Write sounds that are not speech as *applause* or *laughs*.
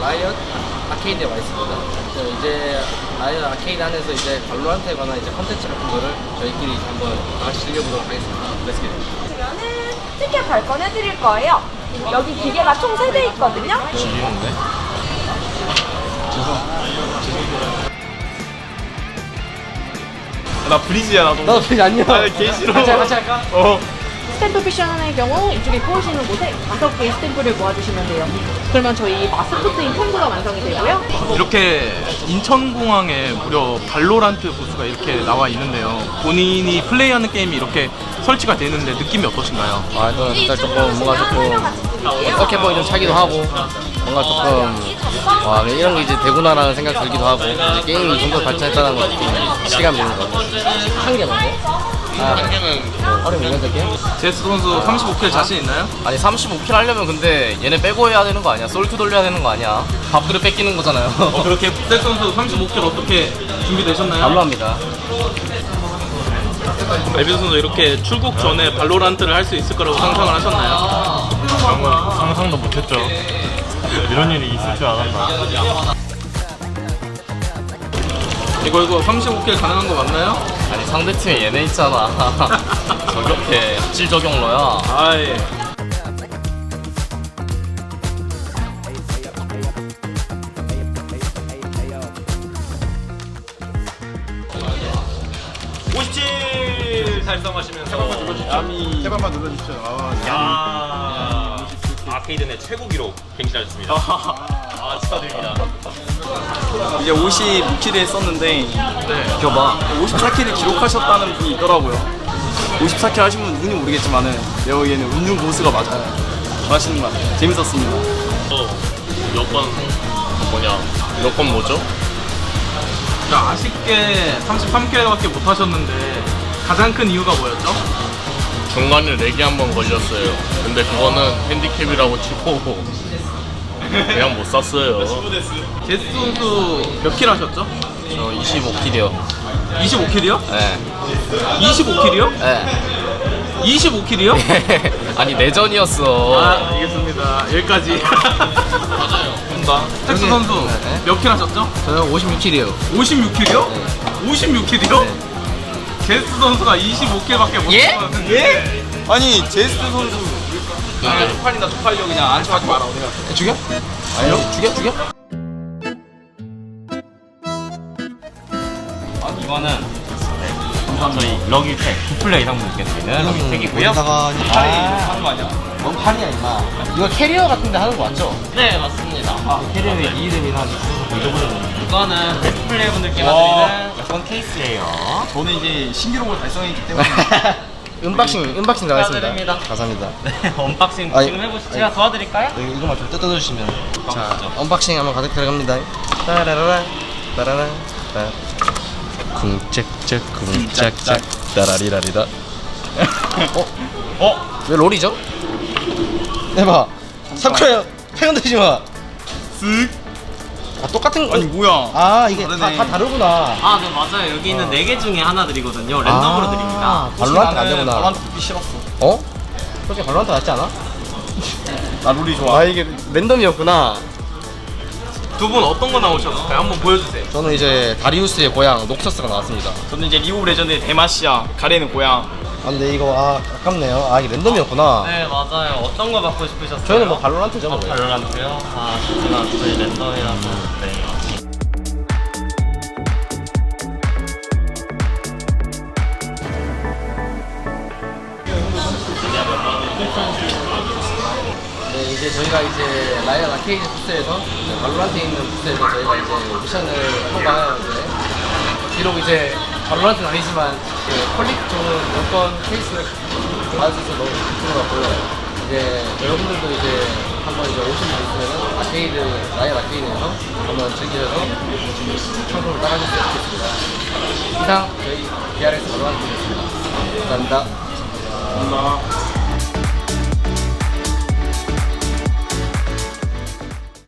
라이엇 아케이드에 와 있습니다. 그 이제 라이엇 아케이드 안에서 이제 발로란트에 관한 이제 컨텐츠 같은 거를 저희끼리 한번 다 같이 즐겨보도록 하겠습니다. 렛츠기. 그러면은 티켓 발권해 드릴 거예요. 여기 기계가 총 3대 있거든요. 지리는데? 나 브리즈야 나도. 나도 필요 안녕. 아, 개 싫어. 같이, 같이 할까? 어. 스탬프 피션의 경우 이쪽에 꼬우시는 곳에 다섯 개의 스탬프를 모아주시면 돼요. 그러면 저희 마스코트인 텀블러 완성이 되고요. 이렇게 인천공항에 무려 발로란트 부스가 이렇게 나와 있는데요. 본인이 플레이하는 게임이 이렇게 설치가 되는데 느낌이 어떠신가요? 아, 저는 일단 조금 뭔가 조금 어떻게 보이 좀 차기도 하고 뭔가 조금 와 이런 게 이제 되구나라는 생각 들기도 하고 이제 게임이 좀 더 발전했다는 거좀 실감 되는 거 같아요. 한 개만데? 아, 한 개는 어려운 이런 게임? 제스 선수 35킬 자신 있나요? 아니 35킬 하려면 근데 얘네 빼고 해야 되는 거 아니야? 솔트 돌려야 되는 거 아니야? 밥그릇 뺏기는 거잖아요. 어, 그렇게 잭 선수 35킬 어떻게 준비되셨나요? 발로합니다. 알빈 선수 이렇게 출국 전에 발로란트를 할 수 있을 거라고 상상을 하셨나요? 상상도 못했죠. 이런 일이 있을 줄 알았나. 이거 이거 35킬 가능한 거 맞나요? 아니 상대팀에 얘네 있잖아. *laughs* 저렇게 합질 적용러야. 아 예. 달성하시면 세번만 눌러주십시오. 세번만 눌러주십시오. 아, 아케이드 내 최고 기록 갱신하셨습니다. *laughs* 아, 축하드립니다. 이제 56킬을 했었는데 네. 이거 봐 54킬을 기록하셨다는 분이 있더라고요 54킬 하신 분 누군지 모르겠지만은 내가 보기에는 운중 고수가 맞아요 잘하시는 것 같아요 재밌었습니다 어, 여권 뭐냐? 여권 뭐죠? 자, 아쉽게 33킬밖에 못 하셨는데 가장 큰 이유가 뭐였죠? 중간에 렉이 한 번 걸렸어요. 근데 그거는 핸디캡이라고 치고 그냥 못 쐈어요. 제스 선수 몇 킬 하셨죠? 저 25킬이요. 25킬이요? 예. 25킬이요? 예. 25킬이요? 아니 내전이었어. 아, 알겠습니다. 여기까지. *laughs* 맞아요. 감사합니다. 텍스 선수 네. 몇 킬 하셨죠? 저는 56킬이에요. 56킬이요? 56킬이요? 제스 선수가 25킬밖에 못 예? 했는데 예? 아니 제스트 선수 아 쪽팔린다 쪽팔려 그냥 안심하지 마라 어디가 죽여? 아니요. 죽여? 죽여? 이거는 저희 럭이팩 9플레 이 상품께 드리는 럭이팩이고요. 다가 팔이 하는 거 아니야? 뭔 팔이야 임마. 이거 캐리어 같은데 하는 거 맞죠? 네, 맞습니다. 캐리어의 이 이름이나 잊어버렸네. 이거는 플레이 분들께만 드리는 여권 케이스예요. 저는 이제 신기록을 달성했기 때문에 *laughs* 은박싱 은박싱 나가겠습니다. 축하드립니다. 감사합니다. *laughs* 네, 언박싱 아니, 지금 해보시죠. 제가 도와드릴까요? 네, 이거만 좀 뜯어주시면. 자. 언박싱 한번 가득 들어갑니다. 따라라라, 따라라, 따. 쿵짝짝, 쿵짝짝, 따라리라리다. *laughs* 어? 어? 왜 롤이죠? 해봐. 사쿠라야, 패건 되지 마. 쓱. 아, 똑같은 거. 아니 뭐야 아, 이게 다, 다르네. 다 다르구나. 아, 네, 맞아요. 여기 있는 네 개 중에 하나 드리거든요. 랜덤으로 아, 드립니다. 발로란트 안 되구나. 발로란트 뽑기 싫었어 어? 솔직히 발로란트 낫지 않아? *laughs* 나 룰이 좋아 아, 이게 랜덤이었구나. 두 분 어떤 거 나오셨을까요? 한번 보여주세요. 저는 이제 다리우스의 고향 녹서스가 나왔습니다. 저는 이제 리그 오브 레전드의 대마시아 가레는 고향 아 근데 이거 아 아깝네요. 아 이게 랜덤이었구나. 네, 맞아요. 어떤 거 받고 싶으셨어요? 저희는 뭐 발로란트죠. 아, 뭐. 발로란트요? 아, 하지만 저희 랜덤이라서. 네. 네, 이제 저희가 이제 라이언 아케이드 부스에서 이제 발로란트에 있는 부스에서 저희가 이제 미션을 통과하는데 비록 이제 발로란트는 아니지만 그 퀄리티 좋은 여권 케이스를 있어서 너무 같고요. 이제 여러분들도 이제 한번 이제 분 있으면 아케이드 라이언 아케이드에서 한번 즐기셔서 상품을 따라하실 수 있겠습니다. 이상 저희 BRS 발로란트였습니다. 감사합니다. 감사합니다.